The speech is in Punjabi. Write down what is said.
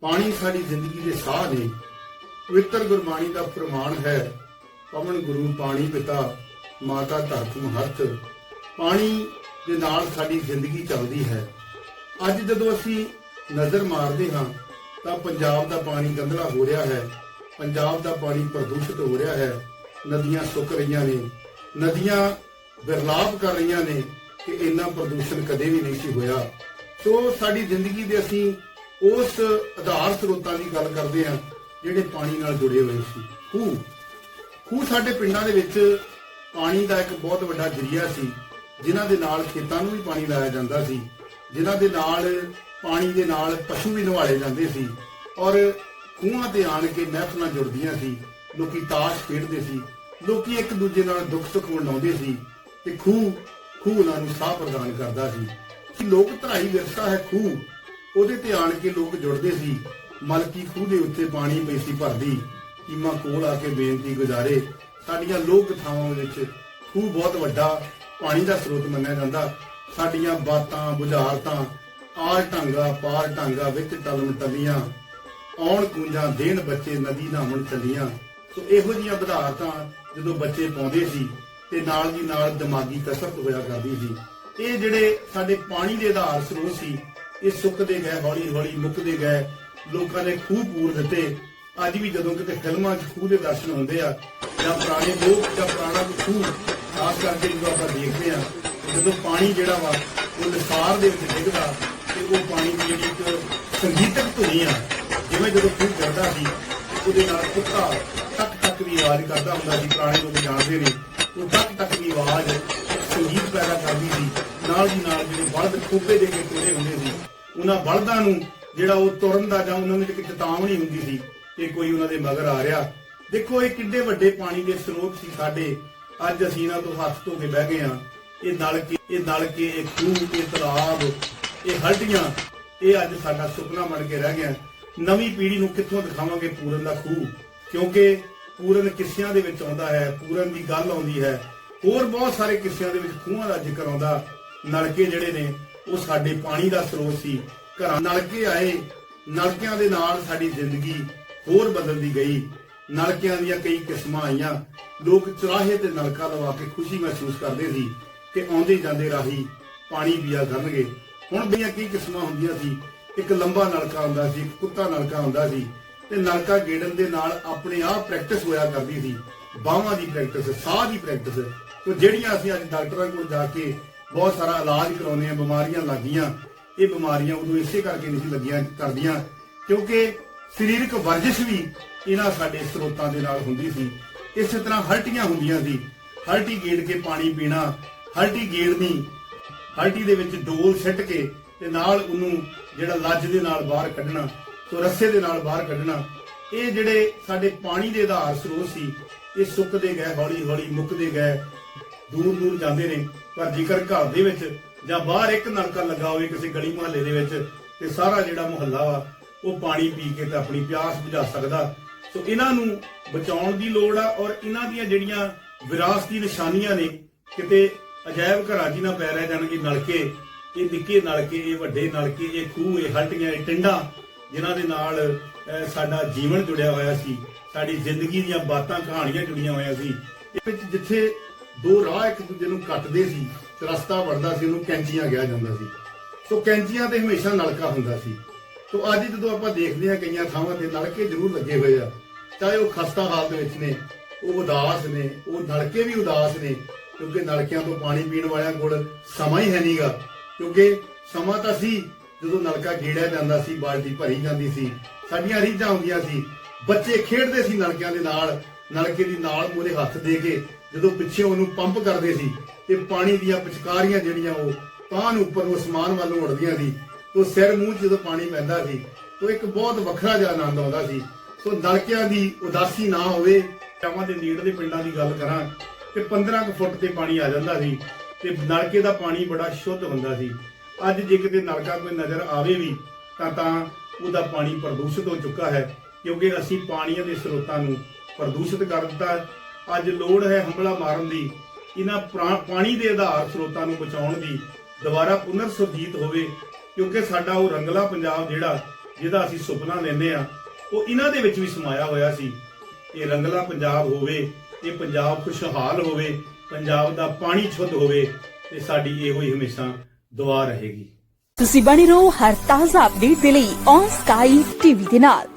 ਪਾਣੀ ਸਾਡੀ ਜ਼ਿੰਦਗੀ ਦੇ ਸਾਹ ਨੇ। ਪਵਿੱਤਰ ਗੁਰਬਾਣੀ ਦਾ ਪ੍ਰਮਾਣ ਹੈ। ਪਵਨ ਗੁਰੂ ਪਾਣੀ ਪਿਤਾ, ਮਾਤਾ ਧਰਤ ਮਹਤ ਪਾਣੀ ਦੇ ਨਾਲ ਸਾਡੀ ਜ਼ਿੰਦਗੀ ਚੱਲਦੀ ਹੈ। ਅੱਜ ਜਦੋਂ ਅਸੀਂ ਨਜ਼ਰ ਮਾਰਦੇ ਹਾਂ, ਤਾਂ ਪੰਜਾਬ ਦਾ ਪਾਣੀ ਗੰਦਲਾ ਹੋ ਰਿਹਾ ਹੈ। ਪੰਜਾਬ ਦਾ ਪਾਣੀ ਪ੍ਰਦੂਸ਼ਿਤ ਹੋ ਰਿਹਾ ਹੈ। ਨਦੀਆਂ ਸੁੱਕ ਰਹੀਆਂ ਨੇ। ਨਦੀਆਂ ਵਿਰਲਾਪ ਕਰ ਰਹੀਆਂ ਨੇ ਕਿ ਇੰਨਾ ਪ੍ਰਦੂਸ਼ਣ ਕਦੇ ਵੀ ਨਹੀਂ ਸੀ ਹੋਇਆ। ਸੋ ਸਾਡੀ ਜ਼ਿੰਦਗੀ ਦੇ ਅਸੀਂ ਉਸ ਆਧਾਰ ਸਰੋਤਾਂ ਦੀ ਗੱਲ ਕਰਦੇ ਹਾਂ, ਜਿਹੜੇ ਪਾਣੀ ਨਾਲ ਜੁੜੇ ਹੋਏ ਸੀ। ਖੂਹ। ਖੂਹ ਸਾਡੇ ਪਿੰਡਾਂ ਦੇ ਵਿੱਚ ਪਾਣੀ ਦਾ ਇੱਕ ਬਹੁਤ ਵੱਡਾ ਜਰੀਆ ਸੀ, ਜਿਨ੍ਹਾਂ ਦੇ ਨਾਲ ਖੇਤਾਂ ਨੂੰ ਵੀ ਪਾਣੀ ਲਾਇਆ ਜਾਂਦਾ ਸੀ, ਜਿਨ੍ਹਾਂ ਦੇ ਨਾਲ ਪਾਣੀ ਦੇ ਨਾਲ ਪਸ਼ੂ ਵੀ ਨਵਾਲੇ ਜਾਂਦੇ ਸੀ, ਔਰ ਖੂਹਾਂ ਤੇ ਆਣ ਕੇ ਮਹਿਫਲਾਂ ਜੁੜਦੀਆਂ ਸੀ, ਲੋਕੀ ਤਾਸ਼ ਖੇਡਦੇ ਸੀ, ਲੋਕੀ ਇੱਕ ਦੂਜੇ ਨਾਲ ਦੁੱਖ ਸੁੱਖ ਵੰਡਾਉਂਦੇ ਸੀ, ਤੇ ਖੂਹ ਖੂਹ ਉਹਨਾਂ ਨੂੰ ਸਾਹ ਪ੍ਰਦਾਨ ਕਰਦਾ ਸੀ। ਲੋਕ ਧਰਾਈ ਵਿਰਸਾ ਹੈ ਖੂਹ। ਉਹਦੇ ਤੇ ਆਣ ਕੇ ਲੋਕ ਜੁੜਦੇ ਸੀ। ਮਲਕੀ ਖੂਹ ਦੇ ਉੱਤੇ ਪਾਣੀ ਪਈ ਸੀ ਭਰਦੀ ਕੀਮਾ ਕੋਲ ਆ ਕੇ ਬੇਨਤੀ ਗੁਜ਼ਾਰੇ। ਸਾਡੀਆਂ ਲੋਕ ਥਾਵਾਂ ਵਿੱਚ ਖੂਹ ਬਹੁਤ ਵੱਡਾ, ਪਾਣੀ ਦਾ ਸਰੋਤ ਮੰਨਿਆ ਜਾਂਦਾ। ਸਾਡੀਆਂ ਬਾਤਾਂ, ਬੁਝਾਰਤਾਂ, ਆਲ ਢਾਂਗਾ ਪਾਰ ਢਾਂਗਾ ਵਿੱਚ ਟਲਮ ਟਲੀਆਂ। ਆਉਣ ਕੁੰਜਾਂ ਦੇਣ ਬੱਚੇ ਨਦੀ ਨਹਾਉਣ ਚੱਲੀਆਂ। ਸੋ ਇਹੋ ਜੀਆਂ ਬਧਾਰਤਾਂ ਜਦੋਂ ਬੱਚੇ ਪਾਉਂਦੇ ਸੀ ਤੇ ਨਾਲ ਦੀ ਨਾਲ ਦਿਮਾਗੀ ਕਸਰਤ ਹੋਇਆ ਕਰਦੀ ਸੀ। ਇਹ ਜਿਹੜੇ ਸਾਡੇ ਪਾਣੀ ਦੇ ਆਧਾਰ ਸਰੋਤ ਸੀ, ਇਹ ਸੁੱਕਦੇ ਗਏ, ਹੌਲੀ ਹੌਲੀ ਮੁੱਕਦੇ ਗਏ। ਲੋਕਾਂ ਨੇ ਖੂਹ ਪੂਰ ਦਿੱਤੇ। ਅੱਜ ਵੀ ਜਦੋਂ ਕਿਤੇ ਫਿਲਮਾਂ 'ਚ ਖੂਹ ਦੇ ਦਰਸ਼ਨ ਹੁੰਦੇ ਆ, ਜਾਂ ਪੁਰਾਣੇ ਲੋਕ, ਜਾਂ ਪੁਰਾਣਾ ਖੂਹ, ਖਾਸ ਕਰਕੇ ਜਦੋਂ ਆਪਾਂ ਦੇਖਦੇ ਆ, ਜਦੋਂ ਪਾਣੀ ਜਿਹੜਾ ਵਾ, ਉਹ ਲਸਾਰ ਦੇ ਵਿੱਚ ਡਿੱਗਦਾ, ਤੇ ਉਹ ਪਾਣੀ ਦੀ ਜਿਹੜੀ ਇੱਕ ਸੰਗੀਤਕ ਧੁਨੀ ਆ, ਜਿਵੇਂ ਜਦੋਂ ਖੂਹ ਚੜਦਾ ਸੀ, ਉਹਦੇ ਨਾਲ ਕੁੱਤਾ ਟਕ ਟਕ ਦੀ ਆਵਾਜ਼ ਕਰਦਾ ਹੁੰਦਾ ਸੀ, ਪੁਰਾਣੇ ਲੋਕ ਜਾਣਦੇ ਨੇ। ਉਹ ਟਕ ਟਕ ਦੀ ਆਵਾਜ਼ ਸੰਗੀਤ ਪੈਦਾ ਕਰਦੀ ਸੀ। ਨਾਲ ਦੀ ਨਾਲ ਜਿਹੜੇ ਬਲਦ ਖੋਪੇ ਦੇ ਕੇ ਤੁਰੇ ਹੁੰਦੇ ਸੀ, ਉਹਨਾਂ ਬਲਦਾਂ ਨੂੰ ਜਿਹੜਾ ਉਹ ਤੁਰਨ ਦਾ ਜਾਂ ਉਹਨਾਂ ਵਿੱਚ ਇੱਕ ਚੇਤਾਵਨੀ ਹੁੰਦੀ ਸੀ ਕਿ ਕੋਈ ਉਹਨਾਂ ਦੇ ਮਗਰ ਆ ਰਿਹਾ। ਦੇਖੋ, ਇਹ ਕਿੰਨੇ ਵੱਡੇ ਪਾਣੀ ਦੇ ਸਰੋਤ ਸੀ ਸਾਡੇ। ਅੱਜ ਅਸੀਂ ਇਹਨਾਂ ਤੋਂ ਹੱਥ ਧੋ ਕੇ ਬਹਿ ਗਏ ਆ ਇਹ ਨਲਕੇ ਇਹ ਨਲਕੇ, ਇਹ ਖੂਹ, ਇਹ ਤਲਾਬ, ਇਹ ਹਲਟੀਆਂ, ਇਹ ਅੱਜ ਸਾਡਾ ਸੁਪਨਾ ਬਣ ਕੇ ਰਹਿ ਗਿਆ। ਨਵੀਂ ਪੀੜ੍ਹੀ ਨੂੰ ਕਿੱਥੋਂ ਦਿਖਾਵਾਂਗੇ ਪੂਰਨ ਦਾ ਖੂਹ? ਕਿਉਂਕਿ ਪੂਰਨ ਕਿੱਸਿਆਂ ਦੇ ਵਿੱਚ ਆਉਂਦਾ ਹੈ, ਪੂਰਨ ਦੀ ਗੱਲ ਆਉਂਦੀ ਹੈ। ਹੋਰ ਬਹੁਤ ਸਾਰੇ ਕਿੱਸਿਆਂ ਦੇ ਵਿੱਚ ਖੂਹਾਂ ਦਾ ਜ਼ਿਕਰ ਆਉਂਦਾ। ਨਲਕੇ ਜਿਹੜੇ ਨੇ, ਉਹ ਸਾਡੇ ਪਾਣੀ ਦਾ ਸਰੋਤ ਸੀ। ਘਰਾਂ ਨਲਕੇ ਆਏ, ਨਲਕਿਆਂ ਦੇ ਨਾਲ ਸਾਡੀ ਜ਼ਿੰਦਗੀ ਹੋਰ ਬਦਲਦੀ ਗਈ। ਨਲਕਿਆਂ ਦੀਆਂ ਕਈ ਕਿਸਮਾਂ ਆਈਆਂ। ਲੋਕ ਚੁਰਾਹੇ ਤੇ ਨਲਕਾ ਲਵਾ ਕੇ ਖੁਸ਼ੀ ਮਹਿਸੂਸ ਕਰਦੇ ਸੀ ਕਿ ਆਉਂਦੇ ਜਾਂਦੇ ਰਾਹੀ ਪਾਣੀ ਪੀਆ ਕਰਨਗੇ। ਹੁਣ ਬਈਆਂ ਕਈ ਕਿਸਮਾਂ ਹੁੰਦੀਆਂ ਸੀ। ਇੱਕ ਲੰਬਾ ਨਲਕਾ ਹੁੰਦਾ ਸੀ, ਇੱਕ ਕੁੱਤਾ ਨਲਕਾ ਹੁੰਦਾ ਸੀ ਤੇ ਨਲਕਾ ਗੇੜਨ ਦੇ ਨਾਲ ਆਪਣੇ ਆਪ ਪ੍ਰੈਕਟਿਸ ਹੋਇਆ ਕਰਦੀ ਸੀ। ਬਾਹਾਂ ਦੀ ਪ੍ਰੈਕਟਿਸ ਸਾਹ ਦੀ ਪ੍ਰੈਕਟਿਸ ਤੋ ਜਿਹੜੀਆਂ ਅਸੀਂ ਅੱਜ ਡਾਕਟਰਾਂ ਕੋਲ ਜਾ ਕੇ ਬਹੁਤ ਸਾਰਾ ਇਲਾਜ ਕਰਾਉਂਦੇ ਆ, ਬਿਮਾਰੀਆਂ ਲੱਗੀਆਂ। ਇਹ ਬਿਮਾਰੀਆਂ ਉਦੋਂ ਇਸੇ ਕਰਕੇ ਨਹੀਂ ਲੱਗੀਆਂ, ਕਰਦੀਆਂ। ਕਿਉਂਕਿ ਸਰੀਰਕ ਵਰਜਿਸ਼ ਵੀ ਇਹਨਾਂ ਸਾਡੇ ਸਰੋਤਾਂ ਦੇ ਨਾਲ ਹੁੰਦੀ ਸੀ। ਇਸੇ ਤਰ੍ਹਾਂ ਹਲਟੀਆਂ ਹੁੰਦੀਆਂ ਸੀ। ਹਲਟੀ ਗੇੜ ਕੇ ਪਾਣੀ ਪੀਣਾ, ਹਲਟੀ ਗੇੜਨੀ, ਹਲਟੀ ਦੇ ਵਿੱਚ ਡੋਲ ਸਿੱਟ ਕੇ ਤੇ ਨਾਲ ਉਹਨੂੰ ਜਿਹੜਾ ਲੱਜ ਦੇ ਨਾਲ ਬਾਹਰ ਕੱਢਣਾ ਸੋ ਰੱਸੇ ਦੇ ਨਾਲ ਬਾਹਰ ਕੱਢਣਾ, ਇਹ ਜਿਹੜੇ ਸਾਡੇ ਪਾਣੀ ਦੇ ਆਧਾਰ ਸਰੋਤ ਸੀ, ਇਹ ਸੁੱਕਦੇ ਗਏ ਹੌਲੀ ਹੌਲੀ ਮੁੱਕਦੇ ਗਏ। ਦੂਰ ਦੂਰ ਜਾਂਦੇ ਨੇ, ਪਰ ਜੇਕਰ ਘਰ ਦੇ ਵਿੱਚ ਜਾਂ ਬਾਹਰ ਇੱਕ ਨਲਕਾ ਲੱਗਾ ਹੋਵੇ ਕਿਸੇ ਗਲੀ ਮੁਹੱਲੇ ਦੇ ਵਿੱਚ, ਤੇ ਸਾਰਾ ਜਿਹੜਾ ਮੁਹੱਲਾ ਵਾ, ਉਹ ਪਾਣੀ ਪੀ ਕੇ ਤੇ ਆਪਣੀ ਪਿਆਸ ਬੁਝਾ ਸਕਦਾ। ਸੋ ਇਹਨਾਂ ਨੂੰ ਬਚਾਉਣ ਦੀ ਲੋੜ ਆ ਔਰ ਇਹਨਾਂ ਦੀਆਂ ਜਿਹੜੀਆਂ ਵਿਰਾਸਤੀ ਨਿਸ਼ਾਨੀਆਂ ਨੇ, ਕਿਤੇ ਅਜਾਇਬ ਘਰਾਂ 'ਚ ਨਾ ਪੈ ਰਹਿ ਜਾਣਗੇ ਨਲਕੇ। ਇਹ ਨਿੱਕੇ ਨਲਕੇ, ਇਹ ਵੱਡੇ ਨਲਕੇ, ਇਹ ਖੂਹ, ਇਹ ਹਲਟੀਆਂ, ਇਹ ਟਿੰਡਾਂ, ਜਿਨ੍ਹਾਂ ਦੇ ਨਾਲ ਸਾਡਾ ਜੀਵਨ ਜੁੜਿਆ ਹੋਇਆ ਸੀ, ਸਾਡੀ ਜ਼ਿੰਦਗੀ ਦੀਆਂ ਬਾਤਾਂ, ਕਹਾਣੀਆਂ ਜੁੜੀਆਂ ਹੋਈਆਂ ਸੀ। ਇਹ ਵਿੱਚ ਜਿੱਥੇ ਦੋ ਰਾਹ ਇੱਕ ਦੂਜੇ ਨੂੰ ਕੱਟਦੇ ਸੀ, ਤੇ ਰਸਤਾ ਵੜਦਾ ਸੀ, ਉਹਨੂੰ ਕੈਂਚੀਆਂ ਕਿਹਾ ਜਾਂਦਾ ਸੀ। ਸੋ ਕੈਂਚੀਆਂ ਤੇ ਹਮੇਸ਼ਾ ਨਲਕਾ ਹੁੰਦਾ ਸੀ। ਸੋ ਅੱਜ ਜਦੋਂ ਆਪਾਂ ਦੇਖਦੇ ਹਾਂ ਕਈਆਂ ਥਾਵਾਂ ਤੇ ਨਲਕੇ ਜ਼ਰੂਰ ਲੱਗੇ ਹੋਏ ਆ, ਚਾਹੇ ਉਹ ਖਸਤਾ ਹਾਲਤ ਵਿੱਚ ਨੇ, ਉਹ ਉਦਾਸ ਨੇ, ਉਹ ਨਲਕੇ ਵੀ ਉਦਾਸ ਨੇ, ਕਿਉਂਕਿ ਨਲਕਿਆਂ ਤੋਂ ਪਾਣੀ ਪੀਣ ਵਾਲਿਆਂ ਕੋਲ ਸਮਾਂ ਹੀ ਹੈ ਨਹੀਂਗਾ ਕਿਉਂਕਿ ਸਮਾਂ ਤਾਂ ਸੀ, ਜਦੋਂ ਨਲਕਾ ਗੇੜਿਆ ਜਾਂਦਾ ਸੀ, ਬਾਲਟੀ ਭਰੀ ਜਾਂਦੀ ਸੀ, ਸਾਡੀਆਂ ਰੀਝਾਂ ਹੁੰਦੀਆਂ ਸੀ। ਬੱਚੇ ਖੇਡਦੇ ਸੀ ਨਲਕਿਆਂ ਦੇ ਨਾਲ, ਨਲਕੇ ਦੀ ਨਾਲ ਮੂਰੇ ਹੱਥ ਦੇ ਕੇ ਜਦੋਂ ਪਿੱਛੇ ਉਹਨੂੰ ਪੰਪ ਕਰਦੇ ਸੀ ਤੇ ਪਾਣੀ ਦੀਆਂ ਪਿਚਕਾਰੀਆਂ ਜਿਹੜੀਆਂ ਉਹ ਤਾਂ ਨੂੰ ਉੱਪਰ ਨੂੰ ਅਸਮਾਨ ਵੱਲੋਂ ਨੂੰ ਉੱਡਦੀਆਂ ਸੀ ਉਹ ਸਿਰ ਮੂੰਹ ਜਦੋਂ ਪਾਣੀ ਪੈਂਦਾ ਸੀ ਉਹ ਇੱਕ ਬਹੁਤ ਵੱਖਰਾ ਜਿਹਾ ਆਨੰਦ ਆਉਂਦਾ ਸੀ। ਸੋ ਨਲਕਿਆਂ ਦੀ ਉਦਾਸੀ ਨਾ ਹੋਵੇ ਚਾਵਾਂ ਦੇ ਨੇੜਲੇ ਪਿੰਡਾਂ ਦੀ ਗੱਲ ਕਰਾਂ, ਤੇ 15 ਕੁ ਫੁੱਟ ਤੇ ਪਾਣੀ ਆ ਜਾਂਦਾ ਸੀ, ਤੇ ਨਲਕੇ ਦਾ ਪਾਣੀ ਬੜਾ ਸ਼ੁੱਧ ਹੁੰਦਾ ਸੀ। ਅੱਜ ਜੇ ਕਿਤੇ ਨਲਕਾ ਕੋਈ ਨਜ਼ਰ ਆਵੇ ਵੀ, ਤਾਂ ਤਾਂ ਉਹਦਾ ਪਾਣੀ ਪ੍ਰਦੂਸ਼ਿਤ ਹੋ ਚੁੱਕਾ ਹੈ, ਕਿਉਂਕਿ ਅਸੀਂ ਪਾਣੀਆਂ ਦੇ ਸਰੋਤਾਂ ਨੂੰ ਪ੍ਰਦੂਸ਼ਿਤ ਕਰ ਦਿੱਤਾ। ਅੱਜ ਲੋੜ ਹੈ ਹੰਬਲਾ ਮਾਰਨ ਦੀ, ਇਹਨਾਂ ਪਾਣੀ ਦੇ ਆਧਾਰ ਸਰੋਤਾਂ ਨੂੰ ਬਚਾਉਣ ਦੀ, ਦੁਬਾਰਾ ਪੁਨਰ ਸੁਰਜੀਤ ਹੋਵੇ, ਕਿਉਂਕਿ ਸਾਡਾ ਉਹ ਰੰਗਲਾ ਪੰਜਾਬ ਜਿਹੜਾ, ਜਿਹਦਾ ਅਸੀਂ ਸੁਪਨਾ ਲੈਂਦੇ ਆ ਉਹ ਇਹਨਾਂ ਦੇ ਵਿੱਚ ਵੀ ਸਮਾਇਆ ਹੋਇਆ ਸੀ। ਇਹ ਰੰਗਲਾ ਪੰਜਾਬ ਹੋਵੇ, ਇਹ ਪੰਜਾਬ ਖੁਸ਼ਹਾਲ ਹੋਵੇ, ਪੰਜਾਬ ਦਾ ਪਾਣੀ ਸ਼ੁੱਧ ਹੋਵੇ, ਤੇ ਸਾਡੀ ਇਹੋ ਹੀ ਹਮੇਸ਼ਾ ਦੁਆ ਰਹੇਗੀ। ਤੁਸੀਂ ਬਣੇ ਰਹੋ ਹਰ ਤਾਜ਼ਾ ਅਪਡੇਟ ਦੇ ਲਈ ਔਨ ਸਕਾਈ ਟੀਵੀ ਦੇ ਨਾਲ।